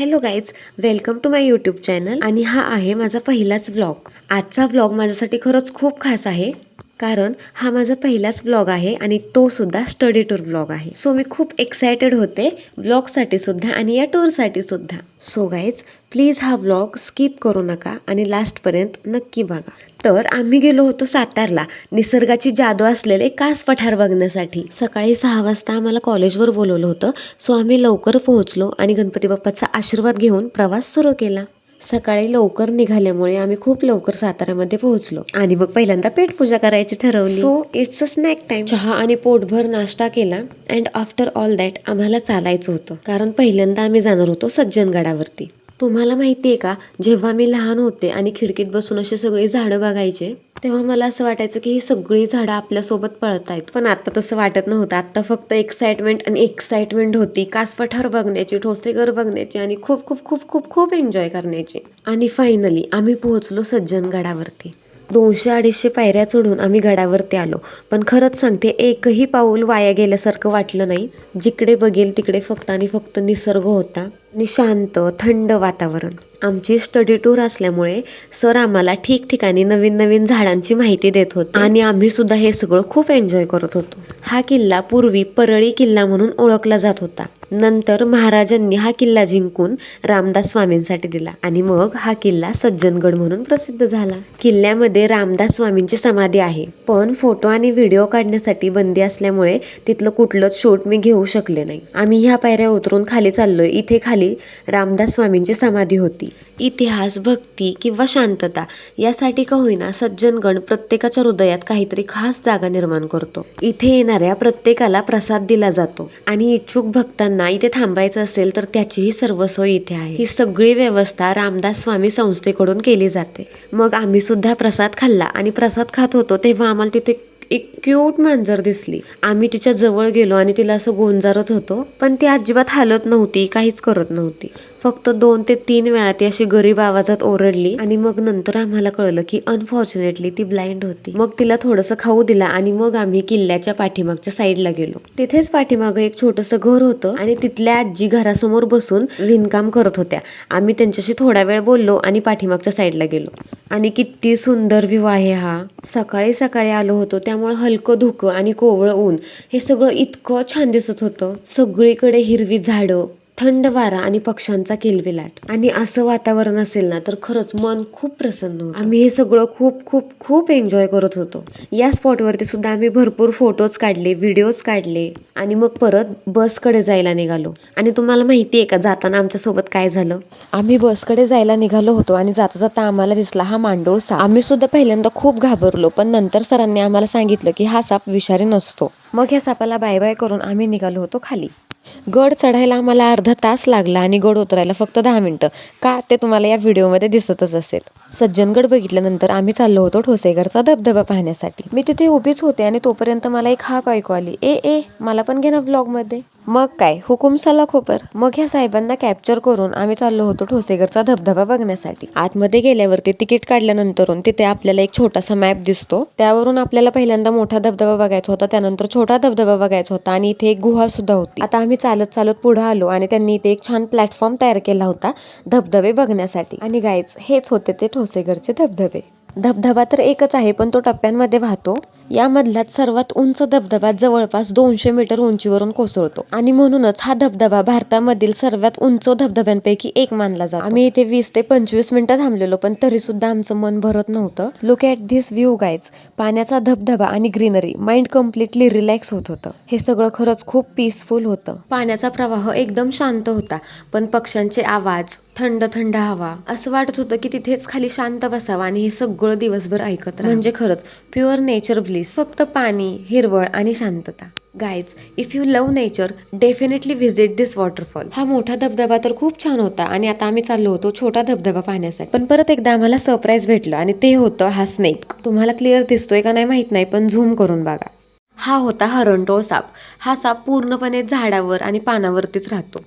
Hello guys welcome to my YouTube channel. आणि हा आहे माझा पहिलाच व्लॉग आजचा व्लॉग माझ्यासाठी खरंच खूप खास आहे. कारण हा माझा पहिलाच ब्लॉग आहे आणि तो सुद्धा स्टडी टूर ब्लॉग आहे. सो मी खूप एक्सायटेड होते ब्लॉगसाठी सुद्धा आणि या टूरसाठी सुद्धा. सो गाईज प्लीज हा ब्लॉग स्किप करू नका आणि लास्टपर्यंत नक्की बघा. तर आम्ही गेलो होतो सातारला निसर्गाची जादू असलेले कास पठार बघण्यासाठी. सकाळी सहा वाजता आम्हाला कॉलेजवर बोलवलं होतं. सो आम्ही लवकर पोहोचलो आणि गणपती बाप्पाचा आशीर्वाद घेऊन प्रवास सुरू केला. सकाळी लवकर निघाल्यामुळे आम्ही खूप लवकर साताऱ्यामध्ये पोहोचलो. आणि मग पहिल्यांदा पेटपूजा करायची ठरवली. So it's a snack time चहा आणि पोटभर नाश्ता केला अँड आफ्टर ऑल दॅट आम्हाला चालायचं होतं. कारण पहिल्यांदा आम्ही जाणार होतो सज्जनगडावरती. तुम्हाला माहिती आहे का जेव्हा मी लहान होते आणि खिडकीत बसून असे सगळी झाडं बघायचे तेव्हा मला असं वाटायचं की ही सगळी झाडं आपल्यासोबत पळत आहेत. पण आता तसं वाटत नव्हतं. आत्ता फक्त एक्साइटमेंट आणि एक्साइटमेंट होती. कासपठार बघण्याची ठोसेघर बघण्याची आणि खूप खूप खूप खूप खूप एन्जॉय करण्याची. आणि फायनली आम्ही पोहोचलो सज्जनगडावरती दोनशे अडीचशे पायऱ्या चढून आम्ही गडावरती आलो. पण खरंच सांगते एकही पाऊल वाया गेल्यासारखं वाटलं नाही. जिकडे बघेल तिकडे फक्त आणि फक्त निसर्ग होता. निशांत थंड वातावरण. आमची स्टडी टूर असल्यामुळे सर आम्हाला ठिकठिकाणी नवीन नवीन झाडांची माहिती देत होते. आणि आम्ही सुद्धा हे सगळं खूप एन्जॉय करत होतो. हा किल्ला पूर्वी परळी किल्ला म्हणून ओळखला जात होता. नंतर महाराजांनी हा किल्ला जिंकून रामदास स्वामींसाठी दिला आणि मग हा किल्ला सज्जनगड म्हणून प्रसिद्ध झाला. किल्ल्यामध्ये रामदास स्वामींची समाधी आहे. पण फोटो आणि व्हिडिओ काढण्यासाठी बंदी असल्यामुळे तिथलं कुठलंच शूट मी घेऊ शकले नाही. आम्ही ह्या पायऱ्या उतरून खाली चाललोय. इथे खाली रामदास स्वामींची समाधी होती. इतिहास भक्ती किंवा शांतता यासाठी का होईना सज्जनगण प्रत्येकाच्या हृदयात काहीतरी खास जागा निर्माण करतो. इथे येणाऱ्या प्रत्येकाला प्रसाद दिला जातो. आणि इच्छुक भक्तांना इथे थांबायचं असेल तर त्याचीही सर्व सोय इथे आहे. ही सगळी व्यवस्था रामदास स्वामी संस्थेकडून केली जाते. मग आम्ही सुद्धा प्रसाद खाल्ला आणि प्रसाद खात होतो तेव्हा आम्हाला तिथे एक क्यूट मांजर दिसली. आम्ही तिच्या जवळ गेलो आणि तिला असं गोंजारत होतो पण ती अजिबात हालत नव्हती काहीच करत नव्हती. फक्त दोन ते तीन वेळा ती अशी गरीब आवाजात ओरडली आणि मग नंतर आम्हाला कळलं की अनफॉर्च्युनेटली ती ब्लाइंड होती. मग तिला थोडंसं खाऊ दिला आणि मग आम्ही किल्ल्याच्या पाठीमागच्या साईडला गेलो. तिथेच पाठीमागं एक छोटंसं घर होतं आणि तिथल्या आजी घरासमोर बसून विणकाम करत होत्या. आम्ही त्यांच्याशी थोडा वेळ बोललो आणि पाठीमागच्या साईडला गेलो. आणि किती सुंदर व्ह्यू आहे हा. सकाळी सकाळी आलो होतो त्यामुळे हलकं धुकं आणि कोवळं ऊन. हे सगळं इतकं छान दिसत होतं. सगळीकडे हिरवी झाडं थंड वारा आणि पक्ष्यांचा किलबिलाट. आणि असं वातावरण असेल ना तर खरंच मन खूप प्रसन्न होतं. आम्ही हे सगळं खूप खूप खूप एन्जॉय करत होतो. या स्पॉटवरती सुद्धा आम्ही भरपूर फोटोज काढले व्हिडिओज काढले. आणि मग परत बसकडे जायला निघालो. आणि तुम्हाला माहिती आहे का जाताना आमच्यासोबत काय झालं? आम्ही बसकडे जायला निघालो होतो आणि जाता जाता आम्हाला दिसला हा मांडोळ साप. आम्ही सुद्धा पहिल्यांदा खूप घाबरलो पण नंतर सरांनी आम्हाला सांगितलं की हा साप विषारी नसतो. मग ह्या सापाला बाय बाय करून आम्ही निघालो होतो खाली. गड चढायला आम्हाला अर्धा तास लागला आणि गड उतरायला फक्त दहा मिनटं. का? ते तुम्हाला या व्हिडिओमध्ये दिसतच असेल. सज्जनगड बघितल्यानंतर आम्ही चाललो होतो ठोसेघरचा धबधबा पाहण्यासाठी. मी तिथे उभीच होते आणि तोपर्यंत मला एक हाक ऐकू आली. ए ए मला पण घे ना व्लॉगमध्ये मग काय? हुकुम सला खोपर मग ह्या साहेबांना कॅप्चर करून आम्ही चाललो होतो ठोसेघरचा धबधबा बघण्यासाठी. आतमध्ये गेल्यावरती तिकीट काढल्यानंतरून तिथे आपल्याला एक छोटासा मॅप दिसतो. त्यावरून आपल्याला पहिल्यांदा मोठा धबधबा बघायचा होता त्यानंतर छोटा धबधबा बघायचा होता आणि इथे एक गुहा सुद्धा होती. आता आम्ही चालत चालत पुढे आलो आणि त्यांनी इथे एक छान प्लॅटफॉर्म तयार केला होता धबधबे बघण्यासाठी. आणि गायच हेच होते ते ठोसेघरचे धबधबे. धबधबा तर एकच आहे पण तो टप्प्यांमध्ये वाहतो. यामधलाच सर्वात उंच धबधबा जवळपास दोनशे मीटर उंचीवरून कोसळतो. आणि म्हणूनच हा धबधबा भारतामधील सर्वात उंच धबधब्यांपैकी एक मानला जातो. आम्ही इथे वीस ते पंचवीस मिनिटं थांबलेलो पण तरी सुद्धा आमचं मन भरत नव्हतं. लुक ॲट धिस व्ह्यू गायच पाण्याचा धबधबा आणि ग्रीनरी माइंड कम्प्लिटली रिलॅक्स होत होतं. हे सगळं खरंच खूप पीसफुल होतं. पाण्याचा प्रवाह एकदम शांत होता पण पक्ष्यांचे आवाज थंड थंड हवा असं वाटत होतं की तिथेच खाली शांत बसावं आणि हे सगळं दिवसभर ऐकत म्हणजे खरंच प्युअर नेचर ब्लिस फक्त पाणी हिरवळ आणि शांतता. Guys if you love nature definitely visit this waterfall हा मोठा धबधबा तर खूप छान होता आणि आता आम्ही चाललो होतो छोटा धबधबा पाहण्यासाठी. पण परत एकदा आम्हाला सरप्राईज भेटलं आणि ते होतं हा स्नेक तुम्हाला क्लिअर दिसतोय का नाही माहीत नाही पण झूम करून बघा. हा होता हरणटोळ साप. हा साप पूर्णपणे झाडावर आणि पानावरतीच राहतो.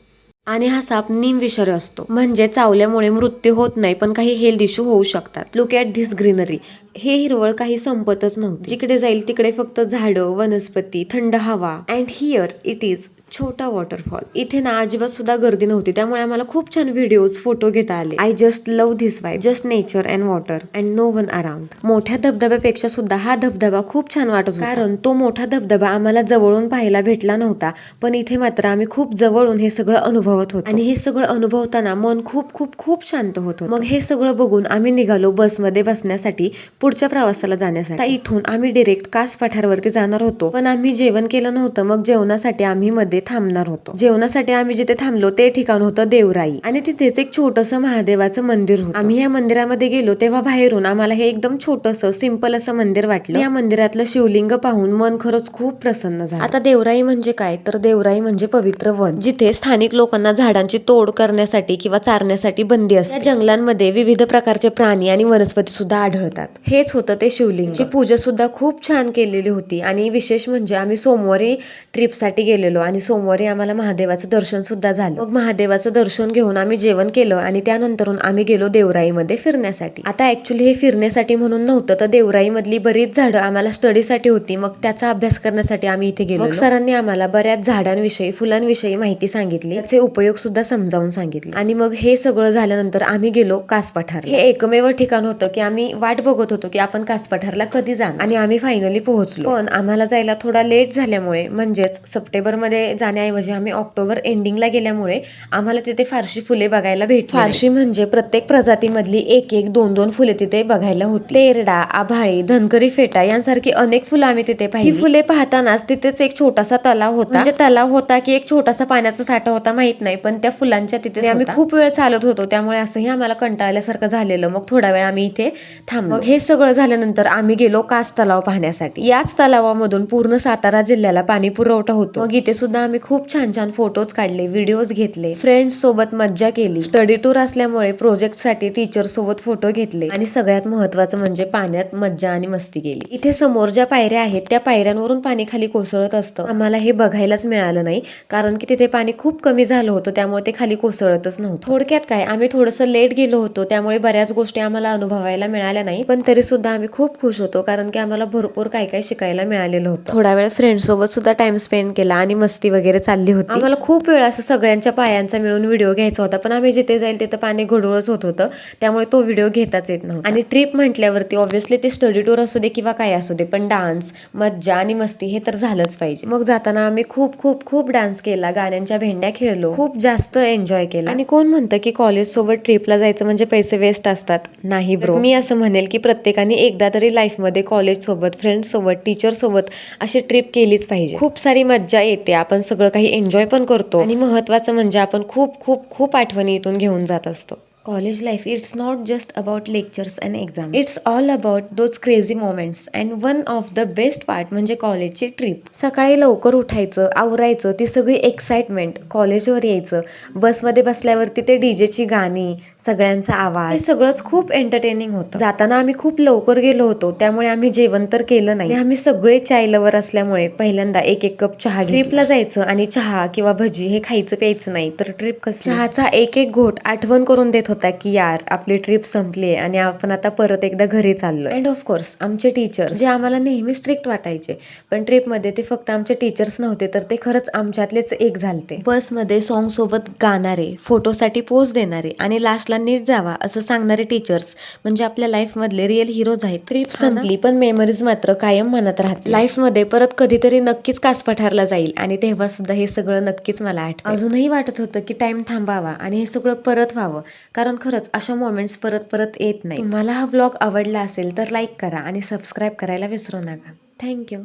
आणि हा साप निमविषारी असतो. म्हणजे चावल्यामुळे मृत्यू होत नाही पण काही हेल्थ इश्यू होऊ शकतात. लुक ॲट धिस ग्रीनरी हे हिरवळ काही संपतच नव्हती. जिकडे जाईल तिकडे फक्त झाडं वनस्पती थंड हवा. अँड हिअर इट इज छोटा वॉटरफॉल इथे ना अजिबात सुद्धा गर्दी नव्हती. त्यामुळे आम्हाला खूप छान व्हिडिओज फोटो घेता आले. I just love this why just nature and water and no one around मोठ्या धबधब्यापेक्षा सुद्धा हा धबधबा खूप छान वाटत कारण तो मोठा धबधबा आम्हाला जवळून पाहायला भेटला नव्हता. पण इथे मात्र आम्ही खूप जवळून हे सगळं अनुभवत होतो. आणि हे सगळं अनुभवताना मन खूप खूप खूप शांत होत होतं. मग हे सगळं बघून आम्ही निघालो बसमध्ये बसण्यासाठी पुढच्या प्रवासाला जाण्यासाठी. इथून आम्ही डिरेक्ट कास पठारवरती जाणार होतो. पण आम्ही जेवण केलं नव्हतं. मग जेवणासाठी आम्ही मध्ये थांबणार होतो. जेवणासाठी आम्ही जिथे थांबलो ते ठिकाण होतं देवराई. आणि तिथेच एक छोटस महादेवाचं मंदिर होतं. आम्ही या मंदिरामध्ये गेलो तेव्हा बाहेरून आम्हाला हे एकदम छोटस सिंपल असं मंदिर वाटलं. या मंदिरातलं शिवलिंग पाहून मन खरंच खूप प्रसन्न झालं. आता देवराई म्हणजे काय? तर देवराई म्हणजे पवित्र वन जिथे स्थानिक लोकांना झाडांची तोड करण्यासाठी किंवा चारण्यासाठी बंदी असते. या जंगलांमध्ये विविध प्रकारचे प्राणी आणि वनस्पती सुद्धा आढळतात. हेच होतं ते शिवलिंग. पूजा सुद्धा खूप छान केलेली होती. आणि विशेष म्हणजे आम्ही सोमवारी ट्रिपसाठी गेलेलो आणि सोमवारी आम्हाला महादेवाचं दर्शन सुद्धा झालं. मग महादेवाचं दर्शन घेऊन आम्ही जेवण केलं आणि त्यानंतरून आम्ही गेलो देवराईमध्ये फिरण्यासाठी. आता ऍक्च्युली हे फिरण्यासाठी म्हणून नव्हतं तर देवराई मधली बरीच झाडं आम्हाला स्टडीसाठी होती. मग त्याचा अभ्यास करण्यासाठी आम्ही इथे गेलो मग सरांनी आम्हाला बऱ्याच झाडांविषयी फुलांविषयी माहिती सांगितली. त्याचे उपयोग सुद्धा समजावून सांगितले. आणि मग हे सगळं झाल्यानंतर आम्ही गेलो कास पठार हे एकमेव ठिकाण होतं की आम्ही वाट बघत होतो की आपण कास पठारला कधी जाणार. आणि आम्ही फायनली पोहोचलो. पण आम्हाला जायला थोडा लेट झाल्यामुळे म्हणजे म्हणजेच सप्टेंबरमध्ये जाण्याऐवजी आम्ही ऑक्टोबर एंडिंगला गेल्यामुळे आम्हाला तिथे फारशी फुले बघायला भेटली फारशी म्हणजे प्रत्येक प्रजातीमधली एक एक दोन दोन फुले तिथे बघायला होती. तेरडा आभाळी धनकरी फेटा यांसारखी अनेक फुलं आम्ही तिथे पाहिली. फुले पाहतानाच तिथेच एक छोटासा तलाव होता. म्हणजे तलाव होता की एक छोटासा पाण्याचा साठा होता माहीत नाही पण त्या फुलांच्या तिथे आम्ही खूप वेळ चालत होतो त्यामुळे असंही आम्हाला कंटाळल्यासारखं झालेलं. मग थोडा वेळ आम्ही इथे थांबलो. मग हे सगळं झाल्यानंतर आम्ही गेलो कास तलाव पाहण्यासाठी. याच तलावामधून पूर्ण सातारा जिल्ह्याला पाणी पुरवठा होतो. मग इथे सुद्धा आम्ही खूप छान छान फोटोज काढले व्हिडिओज घेतले. फ्रेंड्स सोबत मज्जा केली. स्टडी टूर असल्यामुळे प्रोजेक्टसाठी टीचर सोबत फोटो घेतले. आणि सगळ्यात महत्वाचं म्हणजे पाण्यात मज्जा आणि मस्ती केली. इथे समोर ज्या पायऱ्या आहेत त्या पायऱ्यांवरून पाणी खाली कोसळत असतं. आम्हाला हे बघायलाच मिळालं नाही कारण की तिथे पाणी खूप कमी झालं होतं त्यामुळे ते खाली कोसळतच नव्हतं. थोडक्यात काय आम्ही थोडंसं लेट गेलो होतो त्यामुळे बऱ्याच गोष्टी आम्हाला अनुभवायला मिळाल्या नाही. पण तरी सुद्धा आम्ही खूप खुश होतो कारण की आम्हाला भरपूर काय काय शिकायला मिळालेलं होतं. थोडा वेळ फ्रेंड सोबत सुद्धा टाइम स्पेंड केला आणि मस्ती वगैरे चालली होती. आम्हाला खूप वेळ असं सगळ्यांच्या पायांचा मिळून व्हिडिओ घ्यायचा होता. पण आम्ही जिथे जाईल तिथं पाणी घडूळच होत होतं. त्यामुळे तो व्हिडिओ घेताच येत नव्हता. आणि ट्रिप म्हटल्यावरती ऑब्व्हियसली ते स्टडी टूर असू दे किंवा काय असू दे पण डान्स मज्जा आणि मस्ती हे तर झालंच पाहिजे. मग जाताना आम्ही खूप खूप खूप डान्स केला गाण्यांच्या भेंड्या खेळलो खूप जास्त एन्जॉय केला. आणि कोण म्हणतं की कॉलेज सोबत ट्रिपला जायचं म्हणजे पैसे वेस्ट असतात? नाही ब्रो मी असं म्हणेल की प्रत्येकाने एकदा तरी लाईफमध्ये कॉलेज सोबत फ्रेंड्स सोबत टीचर सोबत अशी ट्रिप केलीच पाहिजे. खूप सारी मज्जा येते. आपण सगळं काही एन्जॉय पण करतो. आणि महत्वाचं म्हणजे आपण खूप खूप खूप आठवणी इथून घेऊन जात असतो. College life it's not just about lectures and exam it's all about those crazy moments and one of the best part म्हणजे कॉलेजची ट्रिप सकाळी लवकर उठायचं आवरायचं ती सगळी एक्साइटमेंट कॉलेजवर यायचं. बसमध्ये बसल्यावरती ते डीजेची गाणी सगळ्यांचा आवाज. हे सगळंच खूप एंटरटेनिंग होतं. जाताना आम्ही खूप लवकर गेलो होतो त्यामुळे आम्ही जेवण तर केलं नाही. आम्ही सगळे चाय लवर असल्यामुळे पहिल्यांदा एक एक कप चहा ट्रिपला जायचं आणि चहा किंवा भजी हे खायचं प्यायचं नाही तर ट्रिप कसं चहाचा एक एक घोट आठवण करून देत होता की यार आपली ट्रिप संपली आणि आपण आता परत एकदा घरी चाललो अँड ऑफकोर्स आमचे टीचर जे आम्हाला नेहमी स्ट्रिक्ट वाटायचे पण ट्रिपमध्ये ते फक्त आमचे टीचर्स नव्हते तर ते खरंच आमच्यातलेच एक झालते. बसमध्ये सॉन्ग सोबत गाणारे फोटोसाठी पोज देणारे आणि लास्टला नीट जावा असं सांगणारे टीचर्स म्हणजे आपल्या लाईफमधले रिअल हिरोज आहेत. ट्रिप संपली पण मेमरीज मात्र कायम मनात राहते लाईफमध्ये परत कधीतरी नक्कीच कास पठारला जाईल आणि तेव्हा सुद्धा हे सगळं नक्कीच मला आठवतं अजूनही वाटत होतं की टाइम थांबावा आणि हे सगळं परत व्हावं. कारण खरंच अशा मोमेंट्स परत परत येत नाही तुम्हाला हा ब्लॉग आवडला असेल तर लाईक करा आणि सबस्क्राईब करायला विसरू नका. थँक्यू